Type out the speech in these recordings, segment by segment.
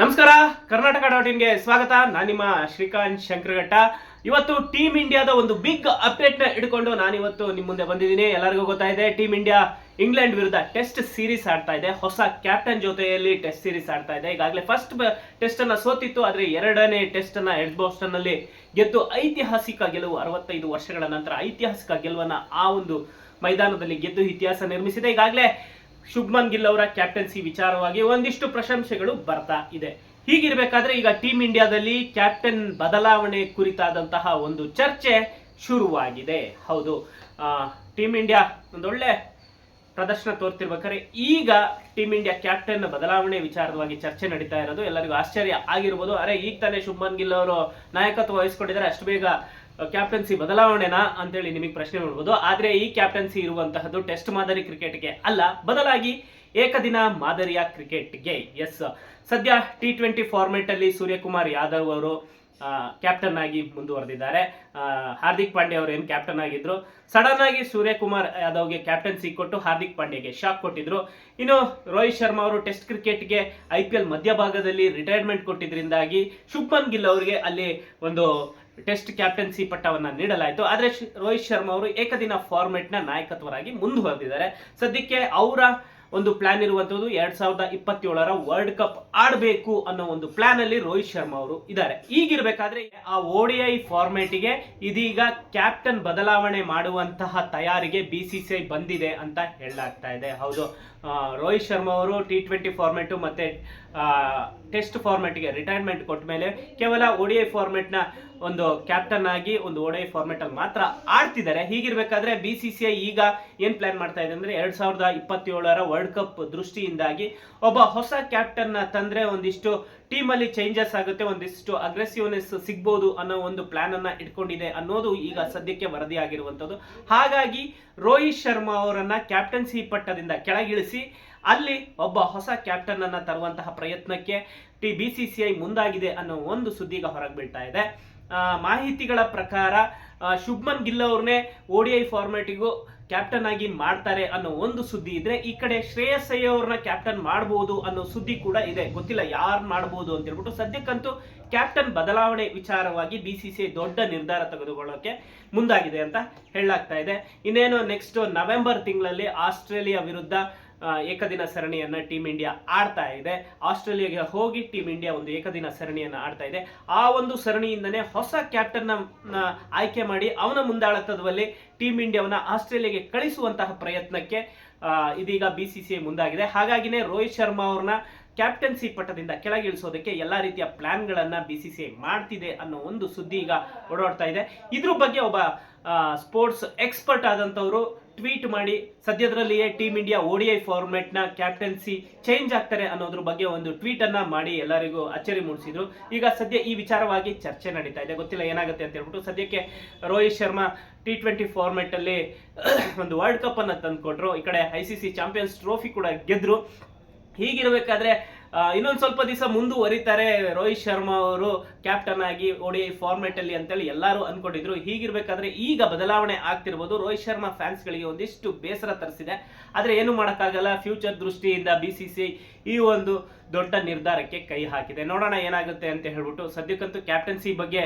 ನಮಸ್ಕಾರ, ಕರ್ನಾಟಕ ಡಾಟ್ ಇನ್ಗೆ ಸ್ವಾಗತ. ನಾನು ನಿಮ್ಮ ಶ್ರೀಕಾಂತ್ ಶಂಕರಘಟ್ಟ. ಇವತ್ತು ಟೀಮ್ ಇಂಡಿಯಾದ ಒಂದು ಬಿಗ್ ಅಪ್ಡೇಟ್ನ ನಾನು ಇವತ್ತು ನಿಮ್ಮ ಮುಂದೆ ಬಂದಿದ್ದೀನಿ. ಎಲ್ಲರಿಗೂ ಗೊತ್ತಾಯಿದೆ ಟೀಮ್ ಇಂಡಿಯಾ ಇಂಗ್ಲೆಂಡ್ ವಿರುದ್ಧ ಟೆಸ್ಟ್ ಸೀರೀಸ್ ಆಡ್ತಾ ಇದೆ. ಹೊಸ ಕ್ಯಾಪ್ಟನ್ ಜೊತೆಯಲ್ಲಿ ಟೆಸ್ಟ್ ಸೀರೀಸ್ ಆಡ್ತಾ ಇದೆ. ಈಗಾಗಲೇ ಫಸ್ಟ್ ಟೆಸ್ಟ್ ಅನ್ನ ಸೋತಿತ್ತು, ಆದರೆ ಎರಡನೇ ಟೆಸ್ಟ್ ಅನ್ನ ಎಡ್ ಬೋಸ್ಟನ್ನಲ್ಲಿ ಗೆದ್ದು ಐತಿಹಾಸಿಕ ಗೆಲುವು ಅರವತ್ತೈದು ವರ್ಷಗಳ ನಂತರ ಐತಿಹಾಸಿಕ ಗೆಲುವನ್ನ ಆ ಒಂದು ಮೈದಾನದಲ್ಲಿ ಗೆದ್ದು ಇತಿಹಾಸ ನಿರ್ಮಿಸಿದೆ. ಈಗಾಗಲೇ ಶುಭ್ಮನ್ ಗಿಲ್ ಅವರ ಕ್ಯಾಪ್ಟನ್ಸಿ ವಿಚಾರವಾಗಿ ಒಂದಿಷ್ಟು ಪ್ರಶಂಸೆಗಳು ಬರ್ತಾ ಇದೆ. ಹೀಗಿರ್ಬೇಕಾದ್ರೆ ಈಗ ಟೀಮ್ ಇಂಡಿಯಾದಲ್ಲಿ ಕ್ಯಾಪ್ಟನ್ ಬದಲಾವಣೆ ಕುರಿತಾದಂತಹ ಒಂದು ಚರ್ಚೆ ಶುರುವಾಗಿದೆ. ಹೌದು. ಟೀಮ್ ಇಂಡಿಯಾ ಒಂದೊಳ್ಳೆ ಪ್ರದರ್ಶನ ತೋರ್ತಿರ್ಬೇಕಾದ್ರೆ ಈಗ ಟೀಮ್ ಇಂಡಿಯಾ ಕ್ಯಾಪ್ಟನ್ ಬದಲಾವಣೆ ವಿಚಾರವಾಗಿ ಚರ್ಚೆ ನಡೀತಾ ಇರೋದು ಎಲ್ಲರಿಗೂ ಆಶ್ಚರ್ಯ ಆಗಿರ್ಬೋದು. ಅರೆ, ಈಗ ತಾನೇ ಶುಭ್ಮನ್ ಗಿಲ್ ಅವರು ನಾಯಕತ್ವ ವಹಿಸ್ಕೊಂಡಿದ್ದಾರೆ. ಅಷ್ಟು ಬೇಗ ಕ್ಯಾಪ್ಟನ್ಸಿ ಬದಲಾವಣೆನಾ ಅಂತೇಳಿ ನಿಮಗೆ ಪ್ರಶ್ನೆ ಮಾಡ್ಬೋದು ಆದರೆ ಈ ಕ್ಯಾಪ್ಟನ್ಸಿ ಇರುವಂತಹದ್ದು ಟೆಸ್ಟ್ ಮಾದರಿ ಕ್ರಿಕೆಟ್ಗೆ ಅಲ್ಲ, ಬದಲಾಗಿ ಏಕದಿನ ಮಾದರಿಯ ಕ್ರಿಕೆಟ್ಗೆ ಎಸ್ ಸದ್ಯ ಟಿ ಟ್ವೆಂಟಿ ಫಾರ್ಮೆಟ್ ಅಲ್ಲಿ ಸೂರ್ಯಕುಮಾರ್ ಯಾದವ್ ಅವರು ಕ್ಯಾಪ್ಟನ್ ಆಗಿ ಮುಂದುವರೆದಿದ್ದಾರೆ. ಹಾರ್ದಿಕ್ ಪಾಂಡ್ಯ ಅವರು ಏನು ಕ್ಯಾಪ್ಟನ್ ಆಗಿದ್ರು? ಸಡನ್ ಆಗಿ ಸೂರ್ಯಕುಮಾರ್ ಯಾದವ್ಗೆ ಕ್ಯಾಪ್ಟನ್ಸಿ ಕೊಟ್ಟು ಹಾರ್ದಿಕ್ ಪಾಂಡ್ಯಗೆ ಶಾಕ್ ಕೊಟ್ಟಿದ್ರು. ಇನ್ನು ರೋಹಿತ್ ಶರ್ಮಾ ಅವರು ಟೆಸ್ಟ್ ಕ್ರಿಕೆಟ್ಗೆ ಐ ಪಿ ಎಲ್ ಮಧ್ಯಭಾಗದಲ್ಲಿ ರಿಟೈರ್ಮೆಂಟ್ ಕೊಟ್ಟಿದ್ರಿಂದಾಗಿ ಶುಭನ್ ಗಿಲ್ ಅವರಿಗೆ ಅಲ್ಲಿ ಒಂದು ಟೆಸ್ಟ್ ಕ್ಯಾಪ್ಟನ್ಸಿ ಪಟ್ಟವನ್ನ ನೀಡಲಾಯಿತು. ಆದರೆ ರೋಹಿತ್ ಶರ್ಮಾ ಅವರು ಏಕದಿನ ಫಾರ್ಮೆಟ್ನ ನಾಯಕತ್ವರಾಗಿ ಮುಂದುವರೆದಿದ್ದಾರೆ. ಸದ್ಯಕ್ಕೆ ಅವರ ಒಂದು ಪ್ಲಾನ್ ಇರುವಂತದ್ದು ಎರಡ್ ಸಾವಿರದ ಇಪ್ಪತ್ತೇಳರ ವರ್ಲ್ಡ್ ಕಪ್ ಆಡಬೇಕು ಅನ್ನೋ ಒಂದು ಪ್ಲಾನ್ ಅಲ್ಲಿ ರೋಹಿತ್ ಶರ್ಮಾ ಅವರು ಇದ್ದಾರೆ. ಈಗಿರ್ಬೇಕಾದ್ರೆ ಆ ಓಡಿಐ ಫಾರ್ಮೆಟ್ಗೆ ಇದೀಗ ಕ್ಯಾಪ್ಟನ್ ಬದಲಾವಣೆ ಮಾಡುವಂತಹ ತಯಾರಿಗೆ ಬಿ ಸಿ ಸಿ ಐ ಬಂದಿದೆ ಅಂತ ಹೇಳಲಾಗ್ತಾ ಇದೆ. ಹೌದು. ರೋಹಿತ್ ಶರ್ಮಾ ಅವರು ಟಿ ಟ್ವೆಂಟಿ ಫಾರ್ಮೆಟು ಮತ್ತೆ ಟೆಸ್ಟ್ ಫಾರ್ಮೆಟ್ಗೆ ರಿಟೈರ್ಮೆಂಟ್ ಕೊಟ್ಟ ಮೇಲೆ ಕೇವಲ ಐ ಫಾರ್ಮೆಟ್ನ ಒಂದು ಕ್ಯಾಪ್ಟನ್ ಆಗಿ ಒಂದು ಓಡಿಐ ಫಾರ್ಮೆಟ್ ಅಲ್ಲಿ ಮಾತ್ರ ಆಡ್ತಿದ್ದಾರೆ. ಹೀಗಿರಬೇಕಾದ್ರೆ ಬಿ ಸಿ ಸಿ ಐ ಈಗ ಏನು ಪ್ಲಾನ್ ಮಾಡ್ತಾ ಇದೆ ಅಂದ್ರೆ ಎರಡ್ ಸಾವಿರದ ಇಪ್ಪತ್ತೇಳರ ವರ್ಲ್ಡ್ ಕಪ್ ದೃಷ್ಟಿಯಿಂದಾಗಿ ಒಬ್ಬ ಹೊಸ ಕ್ಯಾಪ್ಟನ್ ತಂದ್ರೆ ಒಂದಿಷ್ಟು ಟೀಮ್ ಅಲ್ಲಿ ಚೇಂಜಸ್ ಆಗುತ್ತೆ, ಒಂದಿಷ್ಟು ಅಗ್ರೆಸಿವ್ನೆಸ್ ಸಿಗ್ಬೋದು ಅನ್ನೋ ಒಂದು ಪ್ಲಾನ್ ಅನ್ನ ಇಟ್ಕೊಂಡಿದೆ ಅನ್ನೋದು ಈಗ ಸದ್ಯಕ್ಕೆ ವರದಿ ಆಗಿರುವಂತದ್ದು ಹಾಗಾಗಿ ರೋಹಿತ್ ಶರ್ಮಾ ಅವರನ್ನ ಕ್ಯಾಪ್ಟನ್ಸಿ ಪಟ್ಟದಿಂದ ಕೆಳಗಿಳಿಸಿ, ಅಲ್ಲಿ ಒಬ್ಬ ಹೊಸ ಕ್ಯಾಪ್ಟನ್ ಅನ್ನ ತರುವಂತಹ ಪ್ರಯತ್ನಕ್ಕೆ T B C C I ಮುಂದಾಗಿದೆ ಅನ್ನೋ ಒಂದು ಸುದ್ದಿ ಈಗ ಹೊರಗೆ ಬೀಳ್ತಾ ಇದೆ. ಮಾಹಿತಿಗಳ ಪ್ರಕಾರ ಶುಭ್ಮನ್ ಗಿಲ್ ಅವ್ರನ್ನೇ ಓಡಿಐ ಫಾರ್ಮ್ಯಾಟಿಗೂ ಕ್ಯಾಪ್ಟನ್ ಆಗಿ ಮಾಡ್ತಾರೆ ಅನ್ನೋ ಒಂದು ಸುದ್ದಿ ಇದ್ರೆ, ಈ ಕಡೆ ಶ್ರೇಯಸ್ ಅವ್ರನ್ನ ಕ್ಯಾಪ್ಟನ್ ಮಾಡಬಹುದು ಅನ್ನೋ ಸುದ್ದಿ ಕೂಡ ಇದೆ. ಗೊತ್ತಿಲ್ಲ ಯಾರು ಮಾಡಬಹುದು ಅಂತ ಹೇಳ್ಬಿಟ್ಟು ಸದ್ಯಕ್ಕಂತೂ ಕ್ಯಾಪ್ಟನ್ ಬದಲಾವಣೆ ವಿಚಾರವಾಗಿ ಬಿ ಸಿ ಸಿ ದೊಡ್ಡ ನಿರ್ಧಾರ ತೆಗೆದುಕೊಳ್ಳೋಕೆ ಮುಂದಾಗಿದೆ ಅಂತ ಹೇಳಲಾಗ್ತಾ ಇದೆ. ಇನ್ನೇನು ನೆಕ್ಸ್ಟ್ ನವೆಂಬರ್ ತಿಂಗಳಲ್ಲಿ ಆಸ್ಟ್ರೇಲಿಯಾ ವಿರುದ್ಧ ಏಕದಿನ ಸರಣಿಯನ್ನು ಟೀಮ್ ಇಂಡಿಯಾ ಆಡ್ತಾ ಇದೆ. ಆಸ್ಟ್ರೇಲಿಯಾಗೆ ಹೋಗಿ ಟೀಮ್ ಇಂಡಿಯಾ ಒಂದು ಏಕದಿನ ಸರಣಿಯನ್ನು ಆಡ್ತಾ ಇದೆ. ಆ ಒಂದು ಸರಣಿಯಿಂದನೇ ಹೊಸ ಕ್ಯಾಪ್ಟನ್ ಆಯ್ಕೆ ಮಾಡಿ ಅವನ ಮುಂದಾಳತ್ವದಲ್ಲಿ ಟೀಮ್ ಇಂಡಿಯಾವನ್ನ ಆಸ್ಟ್ರೇಲಿಯಾಗೆ ಕಳಿಸುವಂತಹ ಪ್ರಯತ್ನಕ್ಕೆ ಇದೀಗ ಬಿ ಸಿ ಸಿ ಐ ಮುಂದಾಗಿದೆ. ಹಾಗಾಗಿನೇ ರೋಹಿತ್ ಶರ್ಮಾ ಅವ್ರನ್ನ ಕ್ಯಾಪ್ಟನ್ಸಿ ಪಟ್ಟದಿಂದ ಕೆಳಗಿಳಿಸೋದಕ್ಕೆ ಎಲ್ಲಾ ರೀತಿಯ ಪ್ಲ್ಯಾನ್ಗಳನ್ನು ಬಿ ಸಿ ಸಿ ಐ ಮಾಡ್ತಿದೆ ಅನ್ನೋ ಒಂದು ಸುದ್ದಿ ಈಗ ಓಡಾಡ್ತಾ ಇದೆ. ಇದ್ರ ಬಗ್ಗೆ ಒಬ್ಬ ಸ್ಪೋರ್ಟ್ಸ್ ಎಕ್ಸ್ಪರ್ಟ್ ಆದಂಥವರು ಟ್ವೀಟ್ ಮಾಡಿ, ಸದ್ಯದರಲ್ಲಿಯೇ team India O D I ಫಾರ್ಮೆಟ್ನ captaincy change ಆಗ್ತಾರೆ ಅನ್ನೋದ್ರ ಬಗ್ಗೆ ಒಂದು ಟ್ವೀಟ್ ಅನ್ನ ಮಾಡಿ ಎಲ್ಲರಿಗೂ ಅಚ್ಚರಿ ಮೂಡಿಸಿದ್ರು. ಈಗ ಸದ್ಯ ಈ ವಿಚಾರವಾಗಿ ಚರ್ಚೆ ನಡೀತಾ ಇದೆ. ಗೊತ್ತಿಲ್ಲ ಏನಾಗುತ್ತೆ ಅಂತ ಹೇಳ್ಬಿಟ್ಟು ಸದ್ಯಕ್ಕೆ Rohit Sharma T twenty format ಅಲ್ಲಿ ಒಂದು ವರ್ಲ್ಡ್ ಕಪ್ ಅನ್ನ ತಂದ್ಕೊಟ್ರು. ಈ ಕಡೆ I C C champions trophy ಕೂಡ ಗೆದ್ರು. ಹೀಗಿರಬೇಕಾದ್ರೆ ಇನ್ನೊಂದ್ ಸ್ವಲ್ಪ ದಿವಸ ಮುಂದುವರಿತಾರೆ ರೋಹಿತ್ ಶರ್ಮಾ ಅವರು ಕ್ಯಾಪ್ಟನ್ ಆಗಿ ಓಡಿ ಫಾರ್ಮೆಟ್ ಅಲ್ಲಿ ಅಂತೇಳಿ ಎಲ್ಲರೂ ಅನ್ಕೊಂಡಿದ್ರು. ಹೀಗಿರ್ಬೇಕಾದ್ರೆ ಈಗ ಬದಲಾವಣೆ ಆಗ್ತಿರ್ಬೋದು. ರೋಹಿತ್ ಶರ್ಮಾ ಫ್ಯಾನ್ಸ್ ಗಳಿಗೆ ಒಂದಿಷ್ಟು ಬೇಸರ ತರಿಸಿದೆ. ಆದ್ರೆ ಏನು ಮಾಡೋಕ್ಕಾಗಲ್ಲ. ಫ್ಯೂಚರ್ ದೃಷ್ಟಿಯಿಂದ ಬಿ ಸಿ ಸಿ ಈ ಒಂದು ದೊಡ್ಡ ನಿರ್ಧಾರಕ್ಕೆ ಕೈ ಹಾಕಿದೆ. ನೋಡೋಣ ಏನಾಗುತ್ತೆ ಅಂತ ಹೇಳ್ಬಿಟ್ಟು ಸದ್ಯಕ್ಕಂತೂ ಕ್ಯಾಪ್ಟನ್ಸಿ ಬಗ್ಗೆ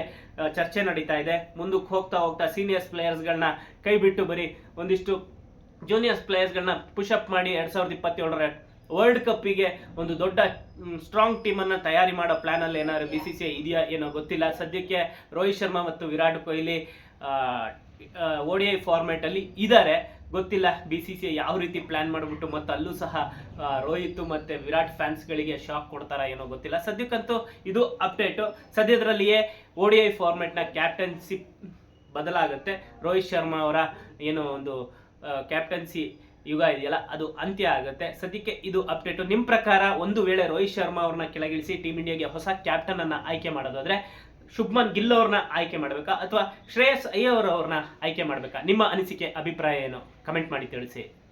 ಚರ್ಚೆ ನಡೀತಾ ಇದೆ. ಮುಂದಕ್ಕೆ ಹೋಗ್ತಾ ಹೋಗ್ತಾ ಸೀನಿಯರ್ಸ್ ಪ್ಲೇಯರ್ಸ್ಗಳನ್ನ ಕೈ ಬಿಟ್ಟು ಬರೀ ಒಂದಿಷ್ಟು ಜೂನಿಯರ್ಸ್ ಪ್ಲೇಯರ್ಸ್ಗಳನ್ನ ಅಪ್ ಮಾಡಿ ಎರಡ್ ಸಾವಿರದ ಇಪ್ಪತ್ತೇಳರ ವರ್ಲ್ಡ್ ಕಪ್ಪಿಗೆ ಒಂದು ದೊಡ್ಡ ಸ್ಟ್ರಾಂಗ್ ಟೀಮನ್ನು ತಯಾರಿ ಮಾಡೋ ಪ್ಲಾನ್ ಅಲ್ಲಿ ಏನಾದ್ರು ಬಿ ಸಿ ಸಿ ಇದೆಯಾ ಏನೋ ಗೊತ್ತಿಲ್ಲ. ಸದ್ಯಕ್ಕೆ ರೋಹಿತ್ ಶರ್ಮಾ ಮತ್ತು ವಿರಾಟ್ ಕೊಹ್ಲಿ ಓಡಿಐ ಐ ಅಲ್ಲಿ ಇದ್ದಾರೆ ಗೊತ್ತಿಲ್ಲ ಬಿ ಸಿ ಸಿ ಯಾವ ರೀತಿ ಪ್ಲಾನ್ ಮಾಡಿಬಿಟ್ಟು ಮತ್ತು ಅಲ್ಲೂ ಸಹ ರೋಹಿತ್ ಮತ್ತೆ ವಿರಾಟ್ ಫ್ಯಾನ್ಸ್ಗಳಿಗೆ ಶಾಕ್ ಕೊಡ್ತಾರಾ ಏನೋ ಗೊತ್ತಿಲ್ಲ. ಸದ್ಯಕ್ಕಂತೂ ಇದು ಅಪ್ಡೇಟು ಸದ್ಯದರಲ್ಲಿಯೇ ಓಡಿಐ ಫಾರ್ಮ್ಯಾಟ್ನ ಕ್ಯಾಪ್ಟನ್ಸಿ ಬದಲಾಗುತ್ತೆ. ರೋಹಿತ್ ಶರ್ಮಾ ಅವರ ಏನು ಒಂದು ಕ್ಯಾಪ್ಟನ್ಸಿ ಯುಗ ಇದೆಯಲ್ಲ, ಅದು ಅಂತ್ಯ ಆಗುತ್ತೆ. ಸದ್ಯಕ್ಕೆ ಇದು ಅಪ್ಡೇಟು ನಿಮ್ಮ ಪ್ರಕಾರ ಒಂದು ವೇಳೆ ರೋಹಿತ್ ಶರ್ಮಾ ಅವ್ರನ್ನ ಕೆಳಗಿಳಿಸಿ ಟೀಮ್ ಇಂಡಿಯಾಗೆ ಹೊಸ ಕ್ಯಾಪ್ಟನ್ ಅನ್ನ ಆಯ್ಕೆ ಮಾಡೋದಾದ್ರೆ ಶುಭ್ಮನ್ ಗಿಲ್ ಅವ್ರನ್ನ ಆಯ್ಕೆ ಮಾಡಬೇಕಾ? ಅಥವಾ ಶ್ರೇಯಸ್ ಅಯ್ಯರ್ ಅವ್ರನ್ನ ಆಯ್ಕೆ ಮಾಡಬೇಕಾ? ನಿಮ್ಮ ಅನಿಸಿಕೆ, ಅಭಿಪ್ರಾಯ ಏನು? ಕಮೆಂಟ್ ಮಾಡಿ ತಿಳಿಸಿ.